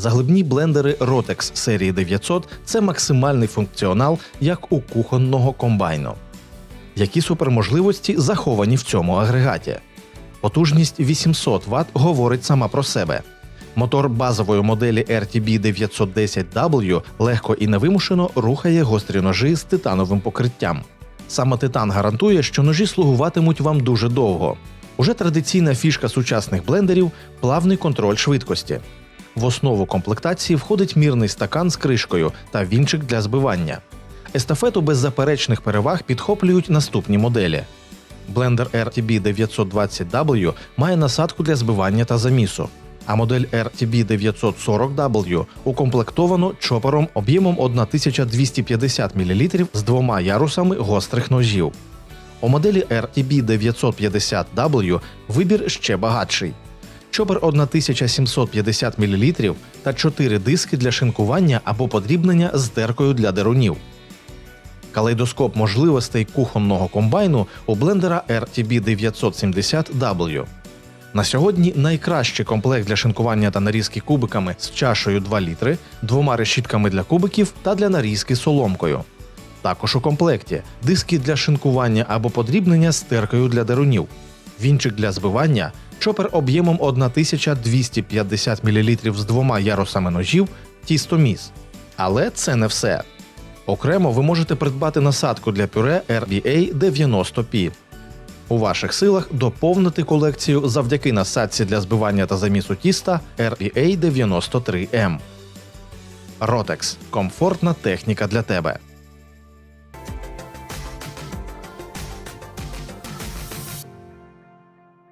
Заглибні блендери Rotex серії 900 це максимальний функціонал як у кухонного комбайну. Які суперможливості заховані в цьому агрегаті? Потужність 800 Вт говорить сама про себе. Мотор базової моделі RTB 910W легко і невимушено рухає гострі ножі з титановим покриттям. Саме титан гарантує, що ножі слугуватимуть вам дуже довго. Уже традиційна фішка сучасних блендерів плавний контроль швидкості. В основу комплектації входить мірний стакан з кришкою та вінчик для збивання. Естафету без заперечних переваг підхоплюють наступні моделі. Блендер RTB 920W має насадку для збивання та замісу, а модель RTB 940W укомплектовано чопером об'ємом 1250 мл з двома ярусами гострих ножів. У моделі RTB 950W вибір ще багатший. Чопер 1750 мл та 4 диски для шинкування або подрібнення з теркою для дерунів. Калейдоскоп можливостей кухонного комбайну у блендера RTB 970W. На сьогодні найкращий комплект для шинкування та нарізки кубиками з чашею 2 літри, двома решітками для кубиків та для нарізки соломкою. Також у комплекті диски для шинкування або подрібнення з теркою для дерунів, вінчик для збивання, чопер об'ємом 1250 мл з двома ярусами ножів, тістоміс. Але це не все. Окремо ви можете придбати насадку для пюре RBA 90P. У ваших силах доповнити колекцію завдяки насадці для збивання та замісу тіста RBA 93M. Rotex – комфортна техніка для тебе.